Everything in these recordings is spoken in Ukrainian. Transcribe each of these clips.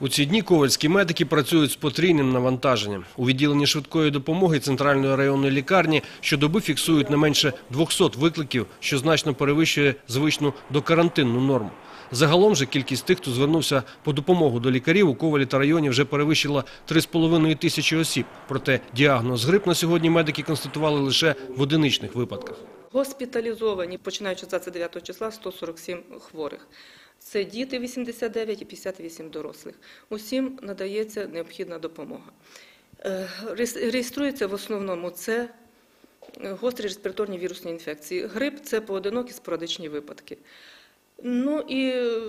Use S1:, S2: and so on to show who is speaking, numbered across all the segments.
S1: У ці дні ковальські медики працюють з потрійним навантаженням. У відділенні швидкої допомоги Центральної районної лікарні щодоби фіксують не менше 200 викликів, що значно перевищує звичну докарантинну норму. Загалом же кількість тих, хто звернувся по допомогу до лікарів у Ковалі та районі вже перевищила 3,5 тисячі осіб. Проте діагноз грип на сьогодні медики констатували лише в одиничних випадках.
S2: Госпіталізовані, починаючи з 29 числа, 147 хворих. Це діти 89 і 58 дорослих. Усім надається необхідна допомога. Е, Реєструється в основному це е, гострі респіраторні вірусні інфекції. Грип – це поодинокі спорадичні випадки. Ну і е,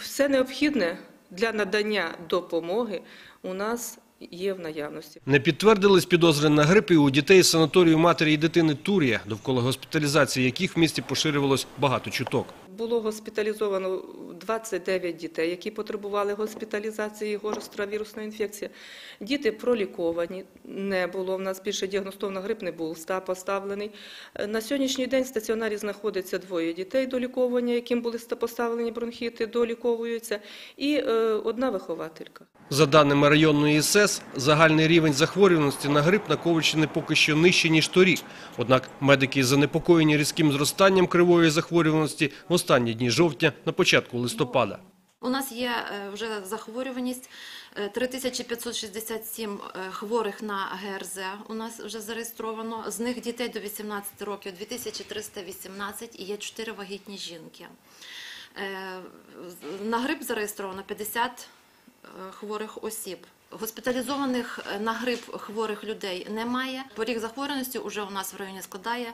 S2: все необхідне для надання допомоги у нас є в наявності.
S1: Не підтвердились підозри на грип і у дітей з санаторію матері і дитини Турія, довкола госпіталізації яких в місті поширювалось багато чуток.
S2: Було госпіталізовано 29 дітей, які потребували госпіталізації гостра вірусна інфекція. Діти проліковані, не було. В нас більше діагностовано грип не був ста поставлений. Е, На сьогоднішній день в стаціонарі знаходиться двоє дітей до лікування, яким були поставлені бронхіти, доліковуються, і е, одна вихователька.
S1: За даними районної СС, загальний рівень захворюваності на грип на Ковальщині поки що нижче, ніж торік. Однак медики занепокоєні різким зростанням кривої захворюваності в останні дні жовтня на початку листопада.
S3: У нас є е, вже захворюваність е, 3567 е, хворих на ГРЗ. У нас вже зареєстровано. З них дітей до 18 років 2318 і є 4 вагітні жінки. Е, На грип зареєстровано 50 е, хворих осіб. Госпіталізованих е, на грип хворих людей немає. Поріг захворюваності уже у нас в районі складає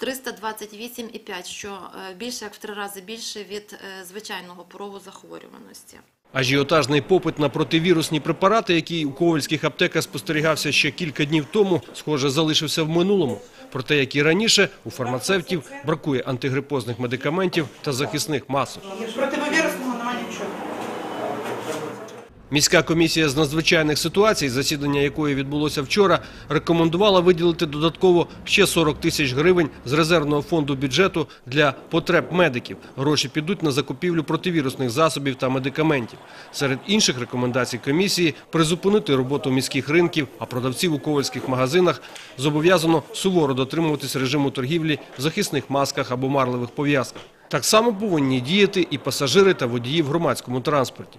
S3: 328,5, що е, більше як в три рази більше від е, звичайного порогу захворюваності.
S1: Ажіотажний попит на противірусні препарати, який у ковальських аптеках спостерігався ще кілька днів тому, схоже, залишився в минулому. Проте, як і раніше, у фармацевтів бракує антигрипозних медикаментів та захисних масок. Міська комісія з надзвичайних ситуацій, засідання якої відбулося вчора, рекомендувала виділити додатково ще 40 тисяч гривень з резервного фонду бюджету для потреб медиків. Гроші підуть на закупівлю противірусних засобів та медикаментів. Серед інших рекомендацій комісії призупинити роботу міських ринків, а продавців у ковальських магазинах зобов'язано суворо дотримуватись режиму торгівлі в захисних масках або марливих пов'язках. Так само повинні діяти і пасажири та водії в громадському транспорті.